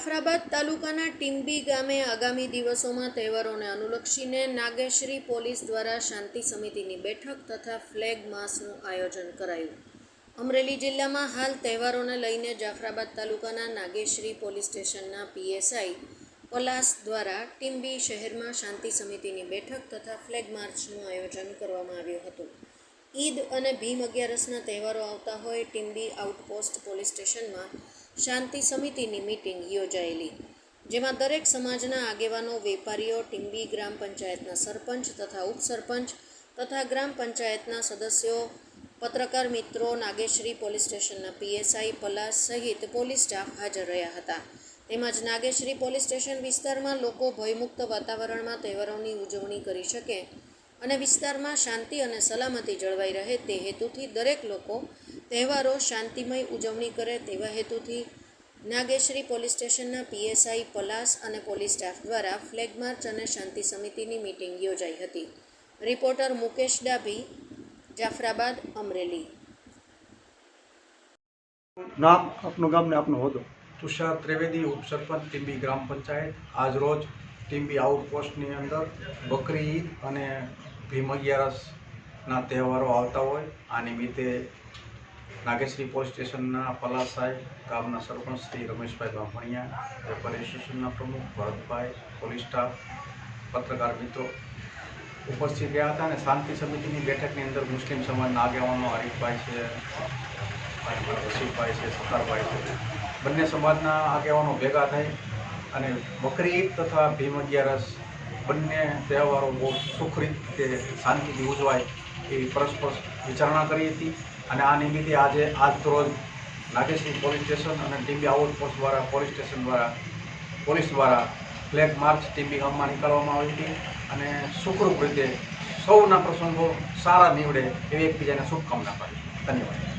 જાફરાબાદ તાલુકાના ટીમ્બી ગામે આગામી દિવસોમાં તહેવારોને અનુલક્ષીને નાગેશ્રી પોલીસ દ્વારા શાંતિ સમિતિની બેઠક તથા ફ્લેગ માસનું આયોજન કરાયું. અમરેલી જિલ્લામાં હાલ તહેવારોને લઈને જાફરાબાદ તાલુકાના નાગેશ્રી પોલીસ સ્ટેશનના પીએસઆઈ પલાસ દ્વારા ટીમ્બી શહેરમાં શાંતિ સમિતિની બેઠક તથા ફ્લેગ માર્ચનું આયોજન કરવામાં આવ્યું હતું. ઈદ અને ભીમ અગિયારસના તહેવારો આવતા હોય ટીમ્બી આઉટપોસ્ટ પોલીસ સ્ટેશનમાં શાંતિ સમિતિની મિટિંગ યોજાયેલી, જેમાં દરેક સમાજના આગેવાનો, વેપારીઓ, ટીંબી ગ્રામ પંચાયતના સરપંચ તથા ઉપસરપંચ તથા ગ્રામ પંચાયતના સદસ્યો, પત્રકાર મિત્રો, નાગેશ્રી પોલીસ સ્ટેશનના પીએસઆઈ, પલાસ સહિત પોલીસ સ્ટાફ હાજર રહ્યા હતા. તેમજ નાગેશ્રી પોલીસ સ્ટેશન વિસ્તારમાં લોકો ભયમુક્ત વાતાવરણમાં તહેવારોની ઉજવણી કરી શકે અને વિસ્તારમાં શાંતિ અને સલામતી જળવાઈ રહે તે હેતુથી દરેક લોકો તહેવારો શાંતિમય ઉજવણી કરે તેવા હેતુથી નાગેશ્રી પોલીસ સ્ટેશનના પીએસઆઈ પલાસ અને પોલીસ સ્ટાફ દ્વારા ફ્લેગ માર્ચ અને શાંતિ સમિતિની મિટિંગ યોજાઈ હતી. રિપોર્ટર મુકેશ ડાભી જાફરાબાદ અમરેલી. નામ આપનું ગામ ને આપનો હોદ્દો. તુષાર ત્રિવેદી ઉપસરપંચ ટીમ્બી ગ્રામ પંચાયત. આજ રોજ ટીમ્બી આઉટપોસ્ટની અંદર બકરી ઈદ અને ભીમ અગિયારસના તહેવારો આવતા હોય. આ નિમિત્તે નાગેશ્રી પોલીસ સ્ટેશનના પલાસ સાહેબ, ગામના સરપંચ શ્રી રમેશભાઈ બામણિયા, વેપાર એસોસિએશનના પ્રમુખ ભરતભાઈ, પોલીસ સ્ટાફ, પત્રકાર મિત્રો ઉપસ્થિત રહ્યા હતા અને શાંતિ સમિતિની બેઠકની અંદર મુસ્લિમ સમાજના આગેવાનો હરીફભાઈ છે વસીફભાઈ છે, સત્તારભાઈ છે. બંને સમાજના આગેવાનો ભેગા થઈ અને બકરી ઈદ તથા ભીમ અગિયારસ બંને તહેવારો બહુ સુખ રીતે શાંતિથી ઉજવાય એવી પરસ્પર વિચારણા કરી હતી. અને આ નિમિત્તે આજે આજ રોજ નાગેશ્રી પોલીસ સ્ટેશન અને ટીબી આઉટપોસ્ટ દ્વારા પોલીસ સ્ટેશન દ્વારા પોલીસ દ્વારા ફ્લેગ માર્ચ ટીબી ગામમાં નીકળવામાં આવી હતી અને સુખરૂપ રીતે સૌના પ્રસંગો સારા નીવડે એવી એકબીજાને શુભકામના કરી ધન્યવાદ.